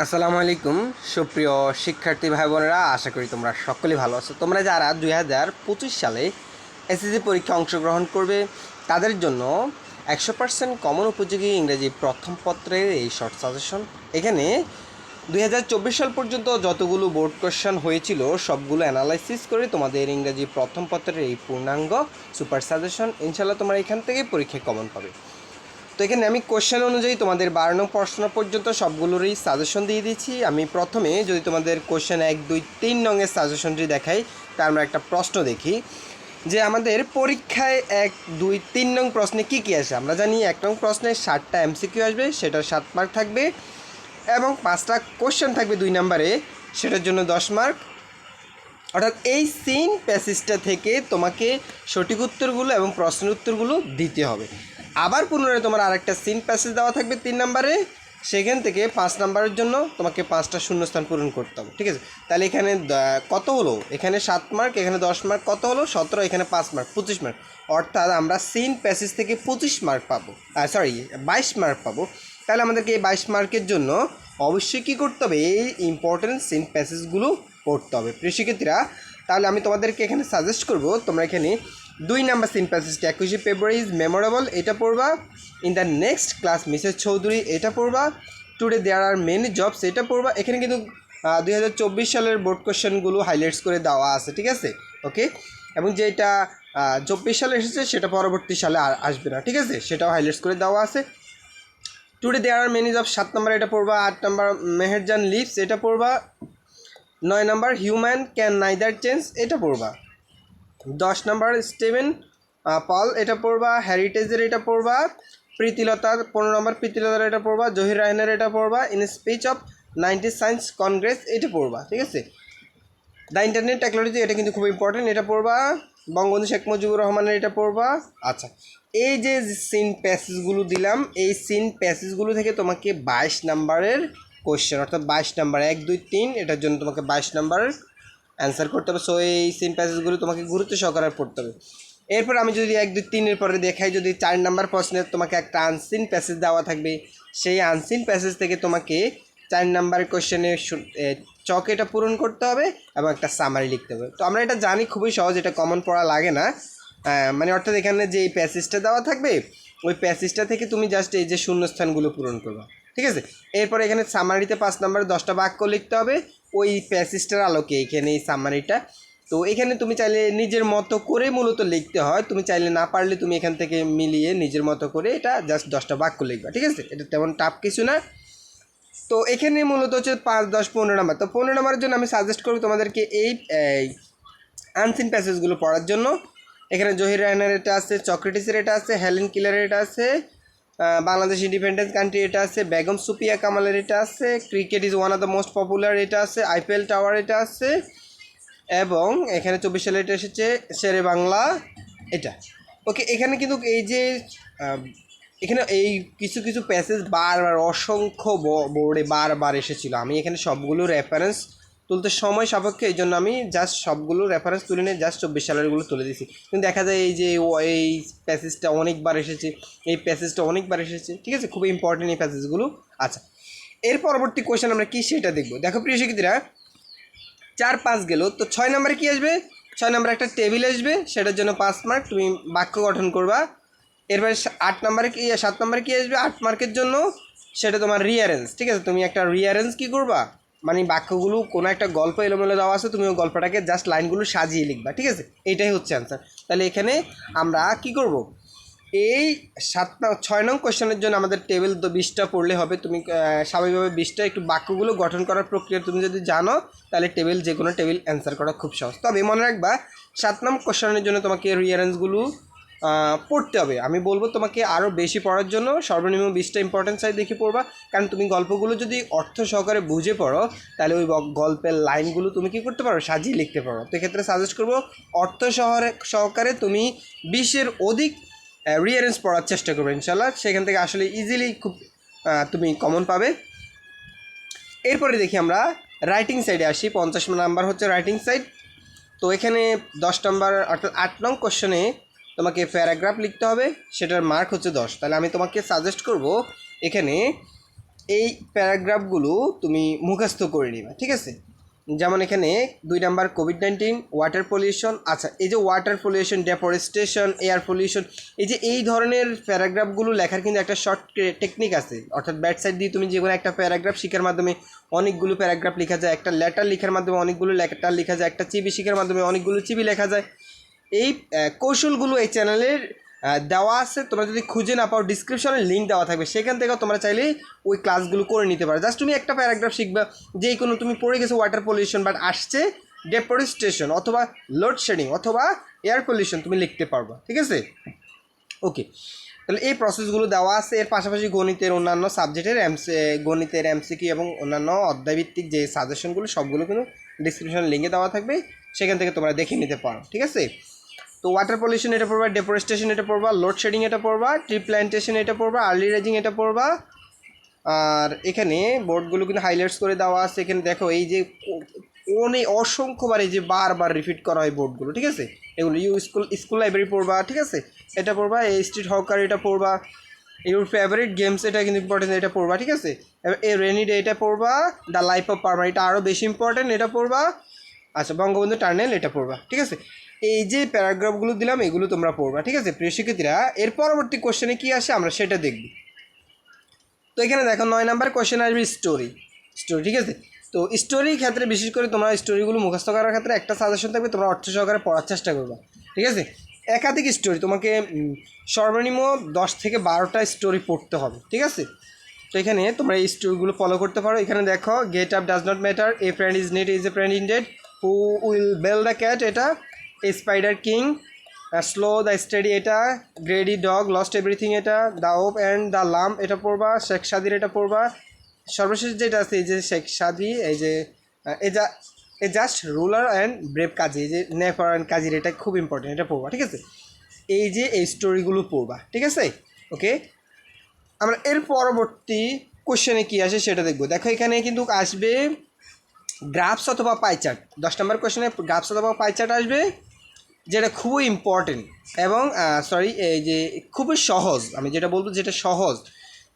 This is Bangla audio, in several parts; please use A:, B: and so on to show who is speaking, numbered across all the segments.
A: আসসালামু আলাইকুম, সুপ্রিয় শিক্ষার্থী ভাই বোনেরা আশা করি তোমরা সকলেই ভালো আছো। তোমরা যারা দুই হাজার পঁচিশ সালে এসএসসি পরীক্ষা অংশগ্রহণ করবে, তাদের জন্য একশো পার্সেন্ট কমন উপযোগী ইংরেজি প্রথম পত্রের এই শর্ট সাজেশন এখানে দুই হাজার চব্বিশ সাল পর্যন্ত যতগুলো বোর্ড কোশ্চেন হয়েছিল, সবগুলো অ্যানালাইসিস করে তোমাদের ইংরেজি প্রথম পত্রের এই পূর্ণাঙ্গ সুপার সাজেশন ইনশাল্লাহ তোমরা এখান থেকে পরীক্ষায় কমন পাবে। তো এখানে আমি কোশ্চেন অনুযায়ী তোমাদের বারো নং প্রশ্ন পর্যন্ত সবগুলোরই সাজেশন দিয়ে দিচ্ছি আমি প্রথমে যদি তোমাদের কোশ্চেন এক, দুই, তিন নংয়ের সাজেশনটি দেখাই তার আমরা একটা প্রশ্ন দেখি। যে আমাদের পরীক্ষায় এক, দুই, তিন নং প্রশ্নে কী কী আসে? আমরা জানি এক নং প্রশ্নে ষাটটা এমসিকিউ আসবে সেটা সাত মার্ক থাকবে এবং পাঁচটা কোশ্চেন থাকবে দুই নম্বরে, সেটার জন্য দশ মার্ক অর্থাৎ এই সিন প্যাসেজটা থেকে তোমাকে সঠিক উত্তরগুলো এবং প্রশ্নের উত্তরগুলো দিতে হবে। আবার পুনরায় তোমার আরেকটা সিন প্যাসেজ দেওয়া থাকবে তিন নম্বরে। সেখান থেকে পাঁচ নাম্বারের জন্য তোমাকে পাঁচটা শূন্যস্থান পূরণ করতে হবে, ঠিক আছে? তাহলে এখানে কত হলো? এখানে সাত মার্ক এখানে দশ মার্ক কত হলো? সতেরো, এখানে পাঁচ মার্ক পঁচিশ মার্ক অর্থাৎ আমরা সিন প্যাসেজ থেকে পঁচিশ মার্ক পাবো সরি বাইশ মার্ক পাবো। তাহলে আমাদেরকে এই বাইশ মার্কের জন্য অবশ্যই কী করতে হবে? এই ইম্পর্টেন্ট সিন প্যাসেজগুলো পড়তে হবে। প্রিয় শিক্ষার্থীরা, তাহলে আমি তোমাদেরকে এখানে সাজেস্ট করব, তোমরা এখানে দুই নাম্বার সিন প্যাসেজটা একুশে ফেব্রুয়ারি ইজ মেমোরেবল এটা পড়বা। In the next class Mrs Chowdhury এটা পড়বা। Today there are many jobs এটা পড়বা। এখানে কিন্তু দুই হাজার চব্বিশ সালের বোর্ড কোশ্চেনগুলো হাইলাইটস করে দেওয়া আছে, ঠিক আছে? ওকে এবং যেটা চব্বিশ সালে এসেছে, সেটা পরবর্তী সালে আর আসবে না, ঠিক আছে? সেটাও হাইলাইটস করে দেওয়া আছে। Today there are many job সাত নম্বর এটা পড়বা, আট নম্বর মেহেরজান লিভস এটা পড়বা। নয় নম্বর হিউম্যান ক্যান নাইদার চেঞ্জ এটা পড়বা। দশ নম্বর, স্টিভেন পল, এটা পড়বা হ্যারিটেজের এটা পড়বা প্রীতিলতার পনেরো নম্বর, প্রীতিলতার এটা পড়বা, জহির রায়নের এটা পড়বা, in speech of ninety science congress, এটা পড়বা, ঠিক আছে? দ্য ইন্টারনেট টেকনোলজি, এটা কিন্তু খুব ইম্পর্টেন্ট এটা পড়বা, বঙ্গবন্ধু শেখ মুজিবুর রহমানের এটা পড়বা আচ্ছা এই যে সিন প্যাসেজগুলো দিলাম, এই সিন প্যাসেজগুলো থেকে তোমাকে বাইশ নাম্বারের কোশ্চেন অর্থাৎ বাইশ নাম্বার, এক, দুই, তিন, এটার জন্য তোমাকে বাইশ নাম্বারের অ্যান্সার করতে হবে। সো এই সিন প্যাসেজগুলো তোমাকে গুরুত্ব সহকারে পড়তে হবে। এরপর আমি যদি এক, দুই, তিনের পরে দেখাই, যদি চার নাম্বার প্রশ্নের তোমাকে একটা আনসিন প্যাসেজ দেওয়া থাকবে, সেই আনসিন প্যাসেজ থেকে তোমাকে চার নাম্বার কোশ্চেনে চক এটা পূরণ করতে হবে এবং একটা সামারি লিখতে হবে। তো আমরা এটা জানি খুবই সহজ, এটা কমন পড়া লাগে না। মানে অর্থাৎ এখানে যে এই প্যাসেজটা দেওয়া থাকবে, ওই প্যাসেজটা থেকে তুমি জাস্ট এই যে শূন্যস্থানগুলো পূরণ করবা। ঠিক আছে? এরপর এখানে সামারিতে পাঁচ নাম্বারে দশটা বাক্য লিখতে হবে। ওই প্যাসেজটার আলোকে এখানে এই সামারিটা তো এখানে তুমি চাইলে নিজের মতো করে মূলত লিখতে হয়। তুমি চাইলে না পারলে তুমি এখান থেকে মিলিয়ে নিজের মতো করে এটা জাস্ট দশটা বাক্য লিখবা, ঠিক আছে? এটা তেমন টাফ কিছু না। তো এখানে মূলত হচ্ছে পাঁচ, দশ, পনেরো নাম্বার। তো পনেরো নাম্বারের জন্য আমি সাজেস্ট করব তোমাদেরকে এই আনসিন প্যাসেজগুলো পড়ার জন্য। এখানে জহির রায়নার এটা আছে চক্রেটিসের এটা আছে হেলেন কিলারের এটা আছে বাংলাদেশ ইন্ডিপেন্ডেন্স কান্ট্রি এটা আছে, বেগম সুপিয়া কামালের এটা আছে cricket is one of the most popular এটা আছে আইপিএল টাওয়ার এটা আছে, এবং এখানে চব্বিশ সালে এটা এসেছে, শেরে বাংলা এটা। ওকে এখানে কিন্তু এই যে এখানে এই কিছু কিছু প্যাসেজ বারবার, অসংখ্য বোর্ডে বারবার এসেছিল। আমি এখানে সবগুলো রেফারেন্স তুলতে সময় সাপেক্ষে, এই জন্য আমি জাস্ট সবগুলো রেফারেন্স তুলে নিয়ে জাস্ট চব্বিশ সালেরগুলো তুলে দিছি কিন্তু দেখা যায় এই যে এই প্যাসেজটা অনেকবার এসেছে, এই প্যাসেজটা অনেকবার এসেছে, ঠিক আছে? খুব ইম্পর্টেন্ট এই প্যাসেজগুলো আচ্ছা এর পরবর্তী কোয়েশ্চেন আমরা কী সেটা দেখব। দেখো প্রিয় শিক্ষিতরা চার পাঁচ গেল, তো ছয় নম্বরে কী আসবে? ছয় নম্বরে একটা টেবিল আসবে, সেটার জন্য পাঁচ মার্ক তুমি বাক্য গঠন করবা। এরপরে আট নম্বরে কি, সাত নম্বরে কী আসবে? আট মার্কের জন্য সেটা তোমার রিয়ারেন্স ঠিক আছে? তুমি একটা রিয়ারেন্স কী করবা? মানে বাক্যগুলো কোনো একটা গল্প এলোমেলো দেওয়া আছে, তুমি ওই গল্পটাকে জাস্ট লাইনগুলো সাজিয়ে লিখবা, ঠিক আছে? এটাই হচ্ছে অ্যান্সার তাহলে এখানে আমরা কি করব? এই সাত ছয় নং কোশ্চেনের জন্য আমাদের টেবিল তো বিশটা পড়লে হবে, তুমি স্বাভাবিকভাবে বিশটা একটু বাক্যগুলো গঠন করার প্রক্রিয়া তুমি যদি জানো, তাহলে টেবিল যে কোনো টেবিল অ্যান্সার করা খুব সহজ। তবে মনে রাখবা, সাত নং কোশ্চেনের জন্য তোমাকে রিয়ারেন্সগুলো পড়তে হবে। আমি বলব তোমাকে আরও বেশি পড়ার জন্য সর্বনিম্ন বিশটা ইম্পর্টেন্ট সাইজ দেখে পড়বা। কারণ তুমি গল্পগুলো যদি অর্থ সহকারে বুঝে পড়ো, তাহলে ওই গল্পের লাইনগুলো তুমি কি করতে পারো? সাজিয়ে লিখতে পারো। তো এক্ষেত্রে সাজেস্ট করব, অর্থ শহরে সহকারে তুমি বিশের অধিক রিয়ারেন্স পড়ার চেষ্টা করবে ইনশাল্লাহ সেখান থেকে আসলে ইজিলি খুব তুমি কমন পাবে। এরপরে দেখি আমরা রাইটিং সাইডে আসি। পঞ্চাশ নাম্বার হচ্ছে রাইটিং সাইড তো এখানে দশ নম্বর অর্থাৎ আট নং কোশ্চেনে তোমাকে প্যারাগ্রাফ লিখতে হবে, সেটার মার্ক হচ্ছে দশ। তাহলে আমি তোমাকে সাজেস্ট করব, এখানে এই প্যারাগ্রাফগুলো তুমি মুখস্থ করে নিবা, ঠিক আছে? যেমন এখানে দুই number covid nineteen water pollution আচ্ছা এই যে water pollution deforestation air pollution এই যে এই ধরনের প্যারাগ্রাফগুলো লেখার কিন্তু একটা শর্ট টেকনিক আছে। অর্থাৎ ব্যাট সাইড দিয়ে তুমি যে কোনো একটা প্যারাগ্রাফ শেখার মাধ্যমে অনেকগুলো প্যারাগ্রাফ লেখা যায়, একটা লেটার লেখার মাধ্যমে অনেকগুলো লেটার লেখা যায়, একটা চিবি শেখার মাধ্যমে অনেকগুলো চিবি লেখা যায়। এই কৌশলগুলো এই চ্যানেলের দেওয়া আছে। তোমরা যদি খুঁজে না পাও ডিসক্রিপশনে লিঙ্ক দেওয়া থাকবে। সেখান থেকেও তোমরা চাইলে ওই ক্লাসগুলো করে নিতে পারো। জাস্ট তুমি একটা প্যারাগ্রাফ শিখবা যে কোনো তুমি পড়ে গেছো ওয়াটার পলিউশন বাট আসছে ডেফরেস্টেশন অথবা লোডশেডিং অথবা এয়ার পলিউশন তুমি লিখতে পারবা। ঠিক আছে? ওকে তাহলে এই প্রসেসগুলো দেওয়া আছে। এর পাশাপাশি গণিতের অন্যান্য সাবজেক্টের এমসি গণিতের এমসিকিউ এবং অন্যান্য অধ্যায়ভিত্তিক যে সাজেশনগুলো সবগুলো কিন্তু ডিসক্রিপশন লিঙ্কে দেওয়া থাকবে। সেখান থেকে তোমরা দেখে নিতে পারো। ঠিক আছে? তো ওয়াটার পলিউশন এটা পড়বা ডেফরেস্টেশন এটা পড়বা লোডশেডিং এটা পড়বা ট্রি প্ল্যান্টেশন এটা পড়বা আর্লি রেজিং এটা পড়বা। আর এখানে বোর্ডগুলো কিন্তু হাইলাইটস করে দেওয়া আছে। এখানে দেখো এই যে অনেক অসংখ্যবার এই যে বারবার রিপিট করা হয় বোর্ডগুলো ঠিক আছে? এগুলো ইউ স্কুল স্কুল লাইব্রেরি পড়বা, ঠিক আছে? এটা পড়বা, এই স্ট্রিট হকার এটা পড়বা ইউর ফেভারিট গেমস এটা কিন্তু ইম্পর্টেন্ট এটা পড়বা, ঠিক আছে? এই রেনি ডে এটা পড়বা দ্য লাইফ অফ পারমা এটা আরও বেশি ইম্পর্টেন্ট এটা পড়বা। আচ্ছা বঙ্গবন্ধু টার্নেল এটা পড়বা, ঠিক আছে? এই যে প্যারাগ্রাফগুলো দিলাম, এগুলো তোমরা পড়বা, ঠিক আছে? প্রিয় শিক্ষার্থীরা, এর পরবর্তী কোশ্চেনে কী আসে আমরা সেটা দেখব। তো এখানে দেখো, নয় নাম্বার কোশ্চেন আসবে স্টোরি স্টোরি ঠিক আছে? তো স্টোরির ক্ষেত্রে, বিশেষ করে তোমরা স্টোরিগুলো মুখস্থ করার ক্ষেত্রে একটা সাজেশন থাকবে, তোমরা অর্থ সহকারে পড়ার চেষ্টা করবা, ঠিক আছে? একাধিক স্টোরি তোমাকে সর্বনিম্ন দশ থেকে বারোটা স্টোরি পড়তে হবে, ঠিক আছে? তো এখানে তোমরা এই স্টোরিগুলো ফলো করতে পারো। এখানে দেখো get up does not matter a friend is need is a friend in deed who will bell the cat এটা spider king slow the study এটা গ্রেডি ডগ লস্ট এভরিথিং এটা the wolf and the lamb এটা পড়বা, শেখ সাদির এটা পড়বা। সর্বশেষ যেটা আছে, এই যে শেখ সাদি, এই যে a just ruler and brave kazi, এই যে নেফার অ্যান্ড কাজীর, এটা খুব ইম্পর্টেন্ট এটা পড়বা, ঠিক আছে? এই যে এই স্টোরিগুলো পড়বা, ঠিক আছে? ওকে? আমরা এর পরবর্তী কোশ্চেনে কী আসে সেটা দেখব। দেখো, এখানে কিন্তু আসবে গ্রাফস অথবা পাইচার্ট দশ নম্বর কোশ্চেনে গ্রাফস অথবা পাইচার্ট আসবে। যেটা খুবই ইম্পর্টেন্ট এবং সরি এই যে খুবই সহজ, আমি যেটা বলব যেটা সহজ।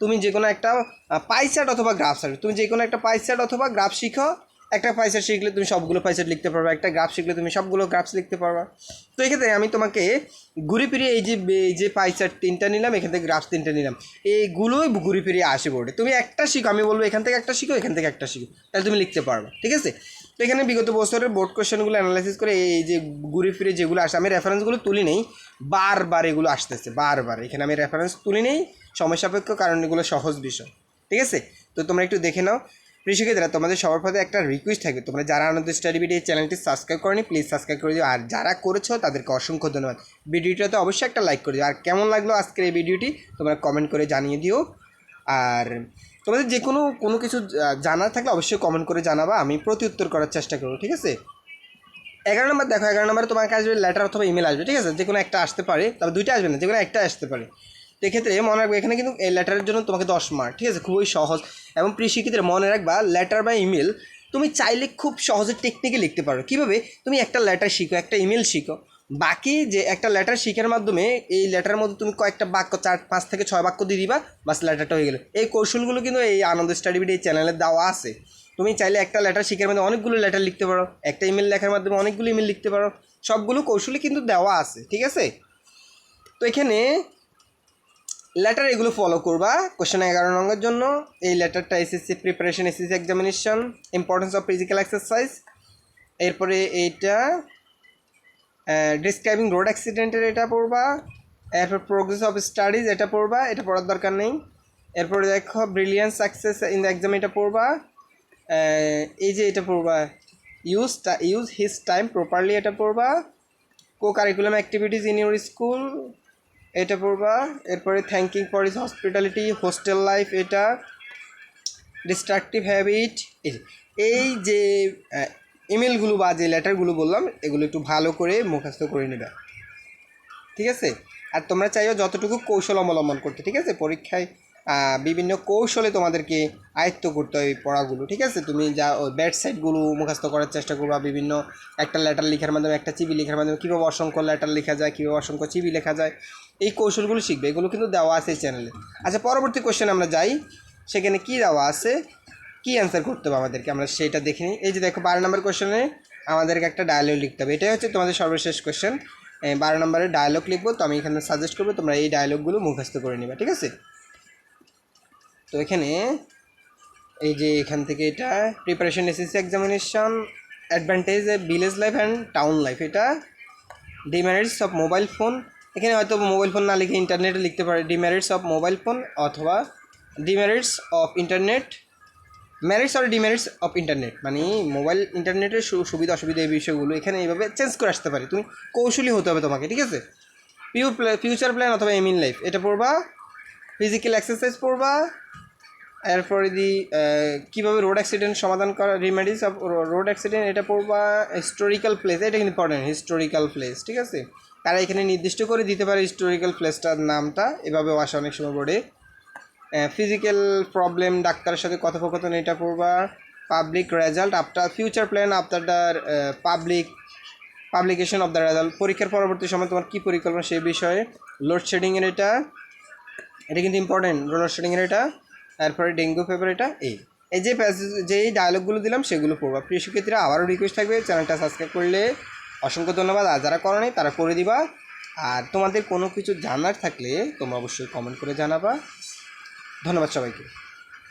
A: তুমি যে কোনো একটা পাইচার্ট অথবা গ্রাফ সার্ট তুমি যে কোনো একটা পাইচার্ট অথবা গ্রাফ শিখো, একটা পাইচার্ট শিখলে তুমি সবগুলো পাইচার্ট লিখতে পারবে, একটা গ্রাফ শিখলে তুমি সবগুলো গ্রাফস লিখতে পারবা। তো এক্ষেত্রে আমি তোমাকে ঘুরে ফিরিয়ে এই যে এই যে পাইচার্ট তিনটা নিলাম, এখান থেকে গ্রাফস তিনটা নিলাম। এইগুলোই ঘুরে ফিরিয়ে আসে বোর্ডে তুমি একটা শিখো, আমি বলব এখান থেকে একটা শিখো, এখান থেকে একটা শিখো, তাহলে তুমি লিখতে পারবে, ঠিক আছে? তো এখানে বিগত বছরের বোর্ড কোশ্চেনগুলো অ্যানালাইসিস করে এই যে ঘুরে ফিরে যেগুলো আসে, আমি রেফারেন্সগুলো তুলি নেই, বারবার এগুলো আসতেছে, বারবার। এখানে আমি রেফারেন্স তুলি নেই, সময় সাপেক্ষ, কারণ এগুলো সহজ বিষয়। ঠিক আছে? তো তোমরা একটু দেখে নাও। কৃষকেরা তোমাদের সবার প্রতি একটা রিকোয়েস্ট থাকবে, তোমরা যারা আনন্দ স্টাডি ভিডিও চ্যানেলটি সাবস্ক্রাইব করনি প্লিজ সাবস্ক্রাইব করে দিও। আর যারা করেছ, তাদেরকে অসংখ্য ধন্যবাদ। ভিডিওটাতে অবশ্যই একটা লাইক করে দিও। আর কেমন লাগল আজকের এই ভিডিওটি তোমরা কমেন্ট করে জানিয়ে দিও। আর তোমাদের যে কোনো কোনো কিছু জানার থাকলে অবশ্যই কমেন্ট করে জানাবা, আমি প্রতি উত্তর করার চেষ্টা করব, ঠিক আছে? এগারো নম্বর দেখো, এগারো নম্বরে তোমার কাছে আসবে লেটার অথবা ইমেল আসবে, ঠিক আছে? যে কোনো একটা আসতে পারে, তবে দুইটা আসবে না যে কোনো একটা আসতে পারে। এক্ষেত্রে মনে রাখবে, এখানে কিন্তু এই লেটারের জন্য তোমাকে দশ মার্ক ঠিক আছে? খুবই সহজ। এবং প্রিয় শিক্ষিতের মনে রাখবা লেটার বা ইমেল তুমি চাইলে খুব সহজে টেকনিকে লিখতে পারো। কীভাবে? তুমি একটা লেটার শিখো, একটা ইমেল শিখো। বাকি যে একটা লেটার শিখার মাধ্যমে এই লেটারের মধ্যে তুমি কয়েকটা বাক্য, চার, পাঁচ থেকে ছয় বাক্য দিয়ে দিবা, বাস লেটারটা হয়ে গেলো। এই কৌশলগুলো কিন্তু এই আনন্দ স্টাডি ভিডিও এই চ্যানেলে দেওয়া আছে। তুমি চাইলে একটা লেটার শিখার মাধ্যমে অনেকগুলো লেটার লিখতে পারো, একটা ইমেল লেখার মাধ্যমে অনেকগুলো ইমেল লিখতে পারো, সবগুলো কৌশলই কিন্তু দেওয়া আছে, ঠিক আছে? তো এখানে লেটার এগুলো ফলো করবা কোশ্চেন এগারো নম্বরের জন্য। এই লেটারটা SSC preparation SSC examination importance of physical exercise এরপরে এইটা ডিসক্রাইবিং রোড অ্যাক্সিডেন্টের এটা পড়বা, এরপর প্রোগ্রেস অফ স্টাডিজ এটা পড়বা, এটা পড়ার দরকার নেই। এরপরে দেখো brilliance success in the exam এটা পড়বা। এই যে এটা পড়বা use use his time properly এটা পড়বা। Co curriculum activities in your school এটা পড়বা। এরপরে thanking for is hospitality hostel life এটা। ডিস্ট্রাকটিভ হ্যাবিট এই যে ইমেলগুলো বা যে লেটারগুলো বললাম, এগুলো একটু ভালো করে মুখস্থ করে নেবে। ঠিক আছে? আর তোমরা চাইও যতটুকু কৌশল অবলম্বন করতে, ঠিক আছে? পরীক্ষায় বিভিন্ন কৌশলে তোমাদেরকে আয়ত্ত করতে হয় পড়াগুলো, ঠিক আছে? তুমি যা ব্যাড সাইডগুলো মুখস্থ করার চেষ্টা করবা, বিভিন্ন একটা লেটার লেখার মাধ্যমে একটা চিবি লেখার মাধ্যমে কীভাবে অসংখ্য লেটার লেখা যায়, কীভাবে অসংখ্য চিবি লেখা যায়, এই কৌশলগুলো শিখবে। এগুলো কিন্তু দেওয়া আছে এই চ্যানেলে আচ্ছা পরবর্তী কোশ্চেন আমরা যাই। সেখানে কি দেওয়া আছে? কি অ্যান্সার করতে হবে আমাদেরকে? আমরা সেটা দেখে নিই। এই যে দেখো, বারো নম্বর কোশ্চেনে আমাদেরকে একটা ডায়লগ লিখতে হবে। এটাই হচ্ছে তোমাদের সর্বশেষ কোশ্চেন বারো নম্বরে ডায়লগ লিখব, তো আমি এখানে সাজেস্ট করব, তোমরা এই ডায়লগগুলো মুখস্থ করে নিবা, ঠিক আছে? তো এখানে এই যে এখান থেকে এটা preparation SSC examination advantage village life and town life এটা ডিমেরিটস অফ মোবাইল ফোন এখানে হয়তো মোবাইল ফোন না লিখে ইন্টারনেটে লিখতে পারে। ডিমেরিটস অফ মোবাইল ফোন অথবা ডিমেরিটস অফ ইন্টারনেট ম্যারিটস আর ডিমেরিটস অফ ইন্টারনেট মানে মোবাইল ইন্টারনেটের সুবিধা অসুবিধা এই বিষয়গুলো এখানে এইভাবে চেঞ্জ করে আসতে পারি। তুমি কৌশলী হতে হবে তোমাকে, ঠিক আছে? পিউ ফিউচার প্ল্যান অথবা এম ইন লাইফ এটা পড়বা। ফিজিক্যাল এক্সারসাইজ পড়বা। এরপরে দি কীভাবে রোড অ্যাক্সিডেন্ট সমাধান করা রিমেডিস অফ রোড অ্যাক্সিডেন্ট এটা পড়বা। হিস্টোরিক্যাল প্লেস এটা কিন্তু ইম্পর্টেন্ট হিস্টোরিক্যাল প্লেস ঠিক আছে? তারা এখানে নির্দিষ্ট করে দিতে পারে হিস্টোরিক্যাল প্লেসটার নামটা, এভাবেও আসে অনেক সময় বোর্ডে ফিজিক্যাল প্রবলেম ডাক্তারের সাথে কথোপকথন, এটা পড়বা। Public result after future plan after the public publication of the result পরীক্ষার পরবর্তী সময় তোমার কী পরিকল্পনা সেই বিষয়ে লোডশেডিংয়ের এটা এটা কিন্তু ইম্পর্টেন্ট রোলার শেডিংয়ের এটা, তারপরে ডেঙ্গু ফিভার এটা, এই। এই যে প্যাসেজ যেই ডায়লগগুলো দিলাম, সেগুলো পড়বা। প্রিয় শিক্ষার্থীরা, আবারও রিকোয়েস্ট থাকবে চ্যানেলটা সাবস্ক্রাইব করলে অসংখ্য ধন্যবাদ, আর যারা করো তারা করে দিবা। আর তোমাদের কোনো কিছু জানার থাকলে তোমরা অবশ্যই কমেন্ট করে জানাবা। ধন্যবাদ সবাইকে।